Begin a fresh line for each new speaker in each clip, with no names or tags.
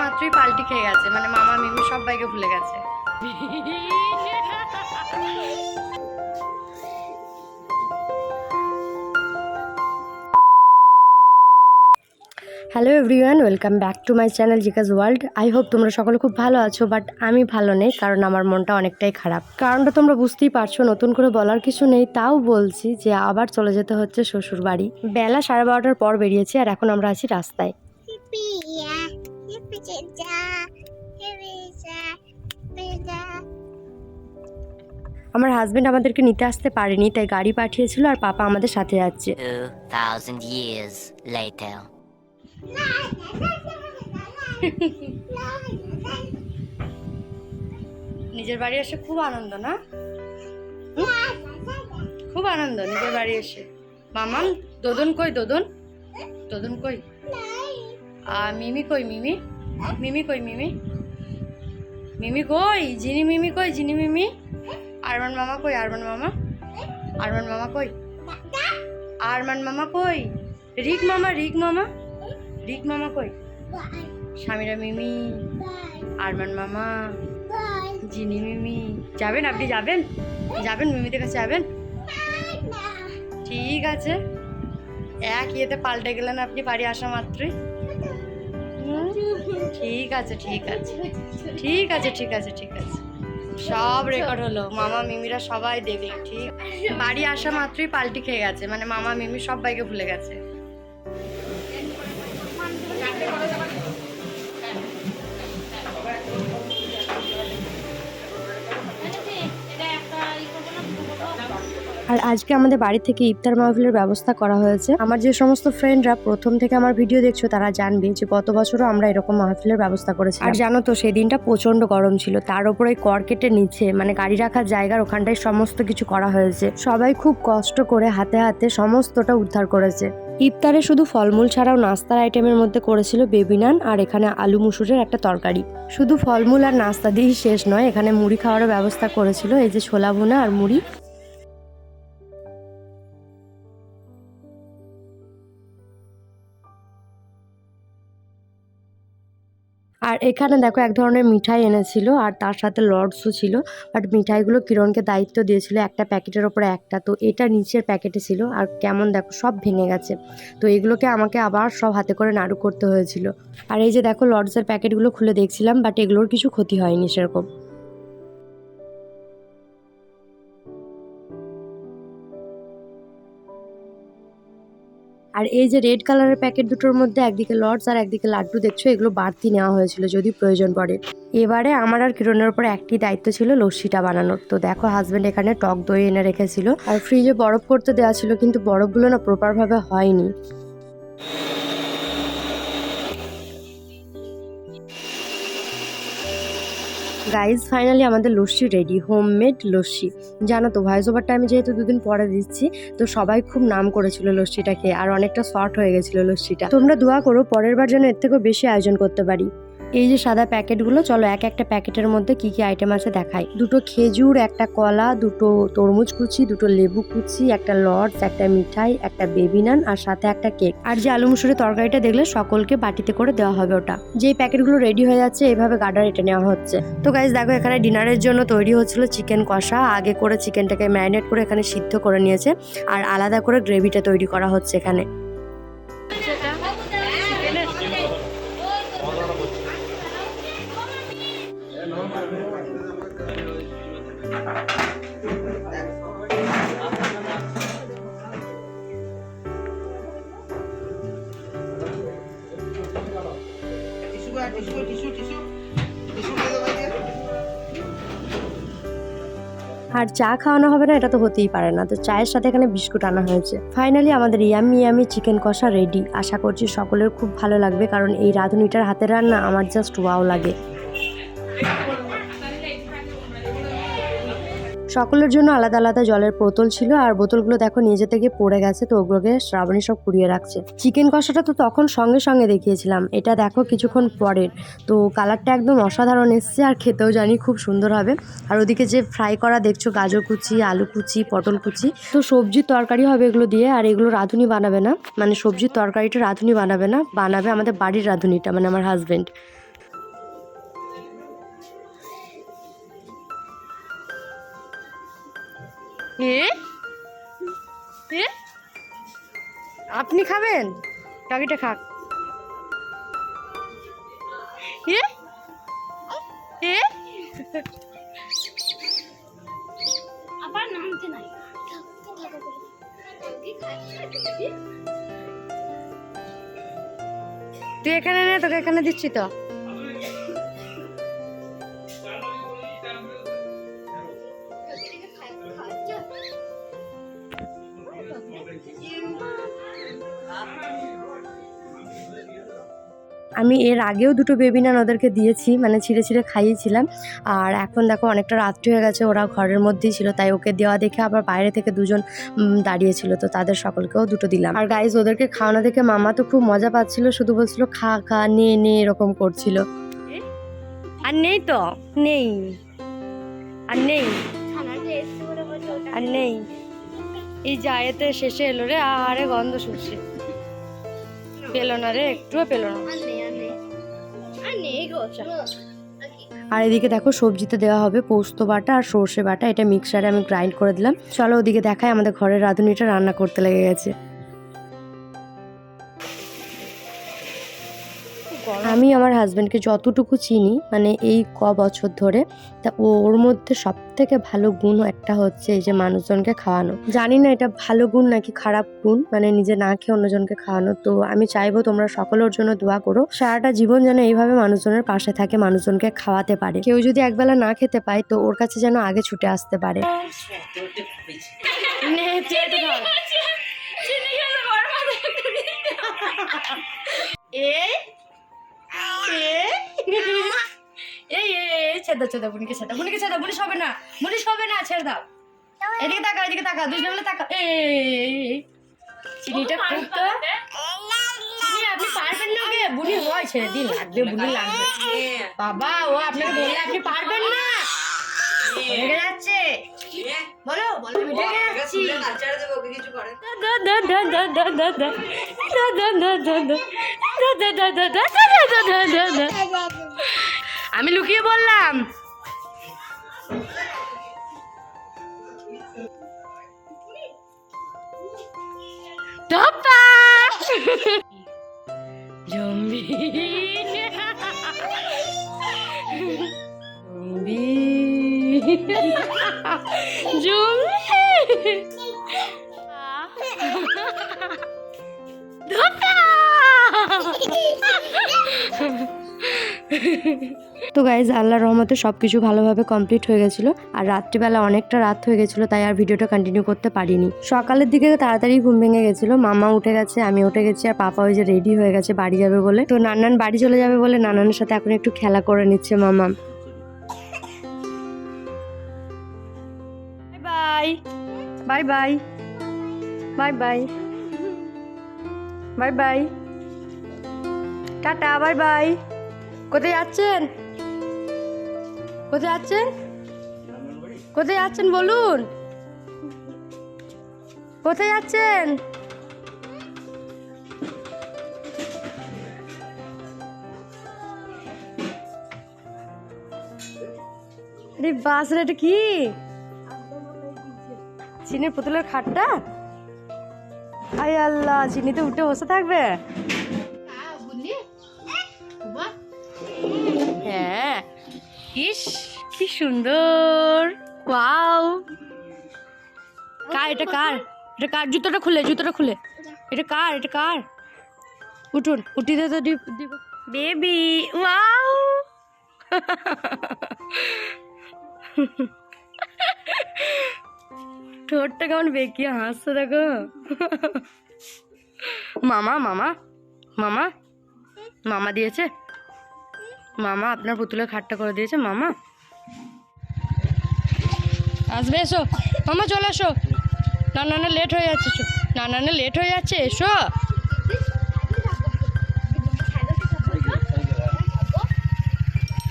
মাত্রই পাল্টি খেয়ে গেছে। মানে মামা মিমি সবাইকে ভুলে গেছে। Hello everyone welcome back to my channel জিকাজ world I hope তোমরা সকলে খুব ভালো আছো বাট আমি ভালো নেই কারণ আমার মনটা অনেকটাই খারাপ। কারণটা তোমরা বুঝতেই পারছ নতুন করে বলার কিছু নেই তাও বলছি যে আবার চলে যেতে হচ্ছে শ্বশুর বাড়ি বেলা সাড়ে বারোটার পর বেরিয়েছি আর এখন আমরা আছি রাস্তায়। আমার হাজবেন্ড আমাদেরকে নিতে আসতে পারেনি তাই গাড়ি পাঠিয়েছিল আর পাপা আমাদের সাথে যাচ্ছে।
2,000 years later.
নিজের বাড়ি এসে খুব আনন্দ না? খুব আনন্দ নিজের বাড়ি এসে। মামাম দোদন কই দোদন? দোদন কই? আর মিমি কই মিমি? মিমি কই, মিমি? মিমি কই? জিনি মিমি কই, জিনি মিমি? আরমান মামা কই, আরমান মামা? আরমান মামা কই? আরমান মামা কই? রিক মামা রিক মামা? রিক মামা কই? স্বামীরা মিমি, আরমান মামা, জিনি মিমি। যাবেন আপনি, যাবেন? যাবেন, মিমিদের কাছে যাবেন? ঠিক আছে। এক ইয়েতে পাল্টে গেলেন আপনি বাড়ি আসা মাত্রই। ঠিক আছে ঠিক আছে। ঠিক আছে ঠিক আছে ঠিক আছে। সব রেকর্ড হলো। মামা, মিমিরা সবাই দেবে ঠিক বাড়ি আসা মাত্রই পাল্টি খেয়ে গেছে। মানে মামা, মিমি সবাইকে ভুলে গেছে। আর আজকে আমাদের বাড়ি থেকে ইফতার মাহফিলের ব্যবস্থা করা হয়েছে। আমার যে সমস্ত ফ্রেন্ডরা প্রথম থেকে আমার ভিডিও দেখছ, তারা জানবে যে গত বছরও আমরা এরকম মাহফিলের ব্যবস্থা করেছি। আর জানো তো সেই দিনটা প্রচণ্ড গরম ছিল। তার উপরে কর্কেটের নিচে মানে গাড়ি রাখার জায়গার ওখানটায় সমস্ত কিছু করা হয়েছে। সবাই খুব কষ্ট করে হাতে হাতে সমস্তটা উদ্ধার করেছে। ইফতারে শুধু ফলমূল ছাড়াও নাস্তার আইটেমের মধ্যে করেছিল বেবি নান আর এখানে আলু মুসুরের একটা তরকারি। শুধু ফলমূল আর নাস্তা দিয়েই শেষ নয়, এখানে মুড়ি খাওয়ারও ব্যবস্থা করেছিল এই যে ছোলা ভুনা আর মুড়ি। আর এখানে দেখো এক ধরনের মিঠাই এনেছিল আর তার সাথে লর্ডসও ছিল বাট মিঠাইগুলো কিরণকে দায়িত্ব দিয়েছিল একটা প্যাকেটের ওপরে একটা, তো এটা নিচের প্যাকেটে ছিল আর কেমন দেখো সব ভেঙে গেছে। তো এগুলোকে আমাকে আবার সব হাতে করে নাড়ু করতে হয়েছিল। আর এই যে দেখো লর্ডসের প্যাকেটগুলো খুলে দেখছিলাম বাট এগুলোর কিছু ক্ষতি হয়নি সেরকম। আর এই যে রেড কালারের প্যাকেট দুটোর মধ্যে একদিকে লর্ডস আর একদিকে লাড্ডু দেখছ, এগুলো বাড়তি নেওয়া হয়েছিল যদি প্রয়োজন পড়ে। এবারে আমার আর কিরণের উপর একটি দায়িত্ব ছিল লস্যিটা বানানোর। তো দেখো হাজব্যান্ড এখানে টক দই এনে রেখেছিল। আর ফ্রিজে বরফ করতে দেওয়া ছিল, কিন্তু বরফগুলো না প্রপারভাবে হয়নি। গাইজ ফাইনালি আমাদের লস্যি রেডি হোমমেড লস্যি। জানো তো ভয়েস ওভারটা আমি যেহেতু দুদিন পরে দিচ্ছি, তো সবাই খুব নাম করেছিল লস্যিটাকে, আর অনেকটা শর্ট হয়ে গেছিল লস্যিটা। তোমরা দোয়া করো, পরের বার যেন এর থেকেও বেশি আয়োজন করতে পারি। এই যে সাদা প্যাকেটগুলো, চলো এক একটা প্যাকেটের মধ্যে কি কি আইটেম আছে দেখাই। দুটো খেজুর, একটা কলা, দুটো তরমুজ কুচি, দুটো লেবু কুচি, একটা লর্ডস, একটা মিঠাই, একটা বেবি নান আর সাথে একটা কেক আর যে আলু মুসুরের তরকারিটা দেখলে সকলকে বাটিতে করে দেওয়া হবে ওটা। যেই প্যাকেটগুলো রেডি হয়ে যাচ্ছে এইভাবে গার্ডার এটা নেওয়া হচ্ছে। তো গাইজ দেখো এখানে ডিনারের জন্য তৈরি হচ্ছিল চিকেন কষা। আগে করে চিকেনটাকে ম্যারিনেট করে এখানে সিদ্ধ করে নিয়েছে। আর আলাদা করে গ্রেভিটা তৈরি করা হচ্ছে এখানে। আর চা খাওয়ানো হবে না, এটা তো হতেই পারে না। তো চায়ের সাথে এখানে বিস্কুট আনা হয়েছে। ফাইনালি আমাদের ইয়ামি ইয়ামি চিকেন কষা রেডি আশা করছি সকলের খুব ভালো লাগবে, কারণ এই রাঁধুনিটার হাতের রান্না আমার জাস্ট ওয়াও লাগে। সকলের জন্য আলাদা আলাদা জলের বোতল ছিল, আর বোতলগুলো দেখো নিজে থেকে পড়ে গেছে, তো ওগুলোকে শ্রাবণী সব কুড়িয়ে রাখছে। চিকেন কষাটা তো তখন সঙ্গে সঙ্গে দেখিয়েছিলাম, এটা দেখো কিছুক্ষণ পরের। তো কালারটা একদম অসাধারণ এসছে, আর খেতেও জানি খুব সুন্দর হবে। আর ওদিকে যে ফ্রাই করা দেখছ, গাজর কুচি, আলু কুচি, পটল কুচি, তো সবজির তরকারি হবে এগুলো দিয়ে, আর এগুলো রাঁধুনি বানাবে না। মানে সবজির তরকারিটা রাঁধুনি বানাবে না, বানাবে আমাদের বাড়ির রাঁধুনিটা মানে আমার হাজবেন্ড আপনি খাবেন? ডগিটা খাক। এ? এ?
আবার নামতে নাই।
তুই এখানে নে তোকে এখানে দিচ্ছি তো। আমি এর আগেও দুটো বেবি নান ওদেরকে দিয়েছি মানে ছিঁড়ে ছিঁড়ে খাইয়েছিলাম। আর এখন দেখো অনেকটা রাত্রি হয়ে গেছে ওরা ঘরের মধ্যেই ছিল তাই ওকে দেওয়া দেখে আবার বাইরে থেকে দুজন দাঁড়িয়েছিল। তো তাদের সকলকেও দুটো দিলাম। আর গাইজ ওদেরকে খাওয়ানো দেখে মামা তো খুব মজা পাচ্ছিল শুধু বলছিল খা খা নে নে এরকম করছিল। আর নেই তো? নেই। আর নেই? আর নেই? এই জায়েতে শেষে এলো রে আরে গন্ধ শুকছে পেল না রে একটুও পেল না। আর এদিকে দেখো সবজিতে দেওয়া হবে পোস্ত বাটা আর সর্ষে বাটা, এটা মিক্সারে আমি গ্রাইন্ড করে দিলাম। চলো ওদিকে দেখায় আমাদের ঘরের রাঁধুনিটা রান্না করতে লেগে গেছে। আমি আমার হাজব্যান্ডকে যতটুকু চিনি মানে এই ক বছর ধরে তা ও- ওর মধ্যে সব থেকে ভালো গুণ একটা হচ্ছে এই যে মানুষজনকে খাওয়ানো। জানি না এটা ভালো গুণ নাকি খারাপ গুণ মানে নিজে না খেয়ে অন্যজনকে খাওয়ানো। তো আমি চাইব তোমরা সকলের জন্য দোয়া করো সারাটা জীবন যেন এইভাবে মানুষজনের পাশে থাকে মানুষজনকে খাওয়াতে পারে। কেউ যদি একবেলা না খেতে পায় তো ওর কাছে যেন আগে ছুটে আসতে পারে। এই এই এই ছেড়ে দাও ছেড়ে দাও বুনিকে ছেড়ে দাও বুনিকে ছেড়ে দাও বুনি সবে না বুনি সবে না ছেড়ে দাও। এদিকে তাকা এদিকে তাকা দুজন মিলে তাকা। এই। চিনিটা খুব তো চিনি আপনি পারবেন না গে বুনি হয় ছেড়ে দিন লাগবে বুনি লাগবে। বাবা ও আপনাকে বললে আপনি পারবেন না। রেগে যাচ্ছে। বলো বলো আমি রেগে যাচ্ছি দা দা। আমি লুকিয়ে বললাম। Zombie zombie. জম্বি। তো গাইজ আল্লাহর রহমতে সব কিছু ভালোভাবে কমপ্লিট হয়ে গেছিল। আর রাত্রিবেলা অনেকটা রাত হয়ে গেছিল তাই আর ভিডিওটা কন্টিনিউ করতে পারিনি। সকালের দিকে তাড়াতাড়ি ঘুম ভেঙে গেছিল মামা উঠে গেছে আমি উঠে গেছি আর পাপা ওই যে রেডি হয়ে গেছে বাড়ি যাবে বলে। তো নানান বাড়ি চলে যাবে বলে নানানের সাথে এখন একটু খেলা করে নিচ্ছে মামা। Bye bye bye bye bye bye bye tata, bye bye. কোথায় যাচ্ছেন? কোথায় যাচ্ছেন? কোথায় যাচ্ছেন বলুন? কোথায় যাচ্ছেন? আরে বাস রে কি? চিনির পুতুলের খাটটা? আই আল্লাহ, চিনিতে উঠে বসে থাকবে? ইস, কি সুন্দর। ওয়াও। কার, এটা কার? এটা কার? জুতোটা খুলে জুতোটা খুলে। এটা কার এটা কার? উঠুন উঠিতে তো দিব বেবি ওয়াও। ঠোঁটটা কেমন বেঁকিয়ে হাসছে দেখো। মামা মামা মামা মামা দিয়েছে। মামা আপনার পুতুলের খাটটা করে দিয়েছে, মামা। আসবে, এসো। মামা, চলে আসো না না না লেট হয়ে যাচ্ছে না না না লেট হয়ে যাচ্ছে, এসো।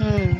হুম।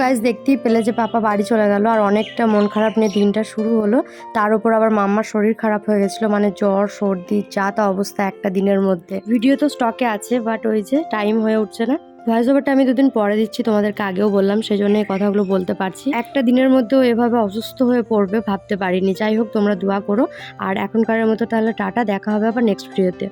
গাইজ দেখতেই পেলে যে পাপা বাড়ি চলে গেল আর অনেকটা মন খারাপ নিয়ে দিনটা শুরু হলো। তার উপর আবার মাম্মার শরীর খারাপ হয়ে গেছিল মানে জ্বর, সর্দি, যা তা অবস্থা একটা দিনের মধ্যে। ভিডিও তো স্টকে আছে বাট ওই যে টাইম হয়ে উঠছে না। ভয়েস ওভারটা আমি দুদিন পরে দিচ্ছি, তোমাদেরকে আগেও বললাম সেই জন্য এই কথাগুলো বলতে পারছি। একটা দিনের মধ্যেও এভাবে অসুস্থ হয়ে পড়বে ভাবতে পারিনি। যাই হোক, তোমরা দোয়া করো। আর এখনকারের মতো তাহলে টাটা, দেখা হবে আবার নেক্সট ভিডিওতে